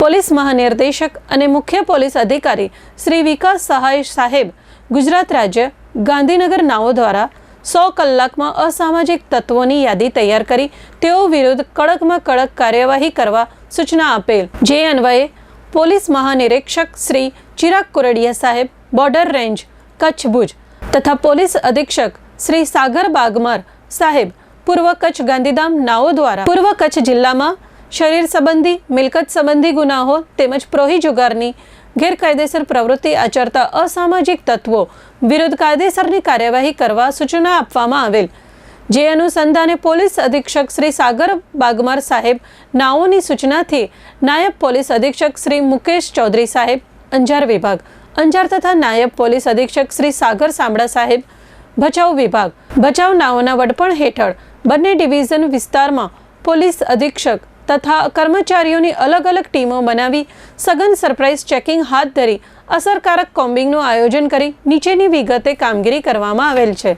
Police મહાનિર્દેશક અને મુખ્ય પોલીસ અધિકારી શ્રી વિકાસ સહાય સાહેબ ગુજરાત રાજ્ય ગાંધીનગર નાઓ દ્વારા સો કલાકમાં અસામાજિક તત્વોની યાદી તૈયાર કરી તેઓ વિરુદ્ધ કડકમાં કડક કાર્યવાહી કરવા સૂચના આપેલ. જે અન્વયે પોલીસ મહાનિરીક્ષક શ્રી ચિરાગ કોરડિયા સાહેબ બોર્ડર રેન્જ, કચ્છ ભુજ તથા પોલીસ અધિક્ષક શ્રી સાગર બાગમાર સાહેબ પૂર્વ કચ્છ ગાંધીધામ નાઓ દ્વારા પૂર્વ કચ્છ જિલ્લામાં શરીર સંબંધી, મિલકત સંબંધી ગુનાહો તેમજ પ્રોહી જુગારની ગેરકાયદેસર પ્રવૃત્તિ આચરતા અસામાજિક તત્વો વિરુદ્ધ કાયદેસરની કાર્યવાહી કરવા સૂચના આપવામાં આવેલ. જે અનુસંધાને પોલીસ અધિક્ષક શ્રી સાગર બાગમાર સાહેબ નાઓની સૂચનાથી નાયબ પોલીસ અધિક્ષક શ્રી મુકેશ ચૌધરી સાહેબ, અંજાર વિભાગ, અંજાર તથા નાયબ પોલીસ અધિક્ષક શ્રી સાગર સાંબળા સાહેબ, ભચાઉ વિભાગ, ભચાઉ નાઓના વડપણ હેઠળ બંને ડિવિઝન વિસ્તારમાં પોલીસ અધિક્ષક તથા કર્મચારીઓની અલગ અલગ ટીમો બનાવી સઘન સરપ્રાઇઝ ચેકિંગ હાથ ધરી અસરકારક કોમ્બિંગનું આયોજન કરી નીચેની વિગતે કામગીરી કરવામાં આવેલ છે.